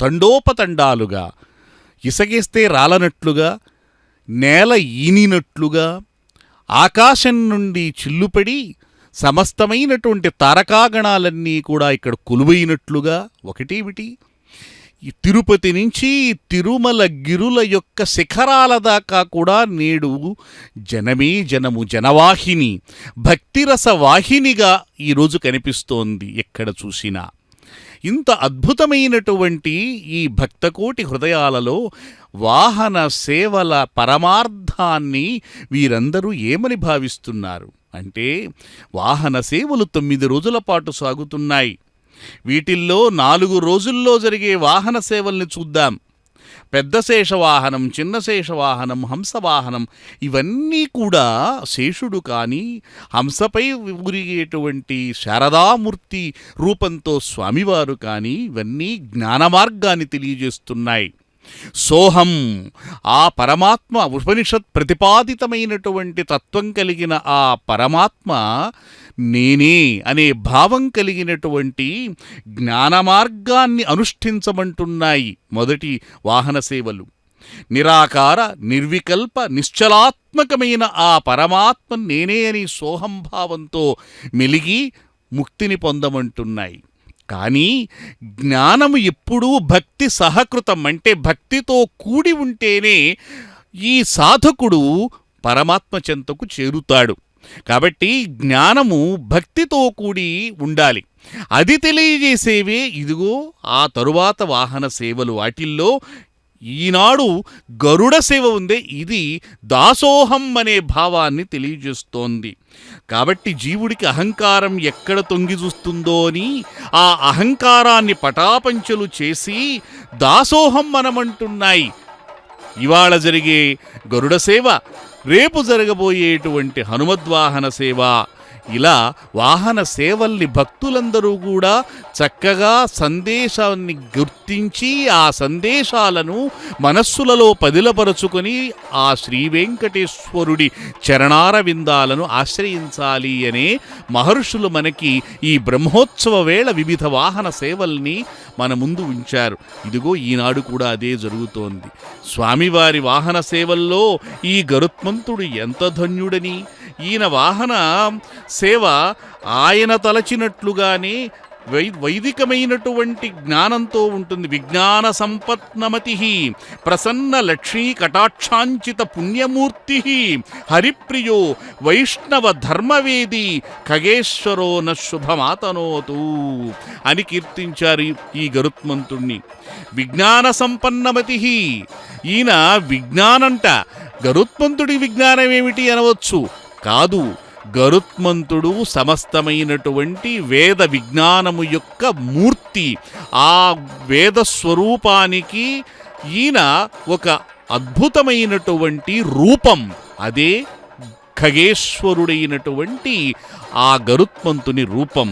తండోపతండాలుగా ఇసగేస్తే రాలనట్లుగా నేల ఈనినట్లుగా ఆకాశం నుండి చిల్లుపడి సమస్తమైనటువంటి తారకాగణాలన్నీ కూడా ఇక్కడ కొలువైనట్లుగా ఒకటేమిటి? తిరుపతి నుంచి తిరుమల గిరుల యొక్క శిఖరాల దాకా కూడా నేడు జనమే జనము జనవాహిని భక్తిరస వాహినిగా ఈరోజు కనిపిస్తోంది ఎక్కడ చూసినా. ఇంత అద్భుతమైనటువంటి ఈ భక్తకోటి హృదయాలలో వాహన సేవల పరమార్థాన్ని వీరందరూ ఏమని భావిస్తున్నారు? అంటే వాహన సేవలు తొమ్మిది రోజుల పాటు సాగుతున్నాయి. వీటిల్లో నాలుగు రోజుల్లో జరిగే వాహన సేవల్ని చూద్దాం. పెద్ద శేషవాహనం చిన్న శేషవాహనం హంసవాహనం ఇవన్నీ కూడా శేషుడు కానీ హంసపై ఊరిగేటువంటి శారదామూర్తి రూపంతో స్వామివారు కానీ ఇవన్నీ జ్ఞాన మార్గాన్ని తెలియజేస్తున్నాయి. సోహం ఆ పరమాత్మ ఉపనిషత్ ప్రతిపాదితమైనటువంటి తత్వం కలిగిన ఆ పరమాత్మ నేనే అనే భావం కలిగినటువంటి జ్ఞాన మార్గాన్ని అనుష్ఠించమంటున్నాయి మొదటి వాహన సేవలు. నిరాకార నిర్వికల్ప నిశ్చలాత్మకమైన ఆ పరమాత్మ నేనే అని సోహంభావంతో మెలిగి ముక్తిని పొందమంటున్నాయి. కానీ జ్ఞానము ఎప్పుడూ భక్తి సహకృతం అంటే భక్తితో కూడి ఉంటేనే ఈ సాధకుడు పరమాత్మ చెంతకు చేరుతాడు. కాబట్టి జ్ఞానము భక్తితో కూడి ఉండాలి. అది తెలియజేసేవే ఇదిగో ఆ తరువాత వాహన సేవలు వాటిల్లో ఈనాడు గరుడ సేవ ఉందే ఇది దాసోహం అనే భావాన్ని తెలియజేస్తోంది. కాబట్టి జీవుడికి అహంకారం ఎక్కడ తొంగి చూస్తుందో అని ఆ అహంకారాన్ని పటాపంచలు చేసి దాసోహం మనమంటున్నాయి. ఇవాళ జరిగే గరుడ సేవ రేపు జరగబోయేటువంటి హనుమద్వాహన సేవ ఇలా వాహన సేవల్ని భక్తులందరూ కూడా చక్కగా సందేశాన్ని గుర్తించి ఆ సందేశాలను మనస్సులలో పదిలపరుచుకొని ఆ శ్రీ వెంకటేశ్వరుడి చరణార విందాలను ఆశ్రయించాలి అనే మహర్షులు మనకి ఈ బ్రహ్మోత్సవ వేళ వివిధ వాహన సేవల్ని మన ముందు ఉంచారు. ఇదిగో ఈనాడు కూడా అదే జరుగుతోంది. స్వామివారి వాహన సేవల్లో ఈ గరుత్మంతుడు ఎంత ధన్యుడని ఈయన వాహన సేవ ఆయన తలచినట్లుగానే వై వైదికమైనటువంటి జ్ఞానంతో ఉంటుంది. విజ్ఞాన సంపత్నమతి ప్రసన్న లక్ష్మీ కటాక్షాంచిత పుణ్యమూర్తి హరిప్రియో వైష్ణవ ధర్మవేది ఖగేశ్వరో న శుభమాతనోతు అని కీర్తించారు ఈ గరుత్మంతుణ్ణి. విజ్ఞాన సంపన్నమతి ఈయన విజ్ఞానంట. గరుత్మంతుడి విజ్ఞానం ఏమిటి అనవచ్చు? కాదు గరుత్మంతుడు సమస్తమైనటువంటి వేద విజ్ఞానము యొక్క మూర్తి. ఆ వేద స్వరూపానికి ఈయన ఒక అద్భుతమైనటువంటి రూపం. అదే ఖగేశ్వరుడైనటువంటి ఆ గరుత్మంతుని రూపం.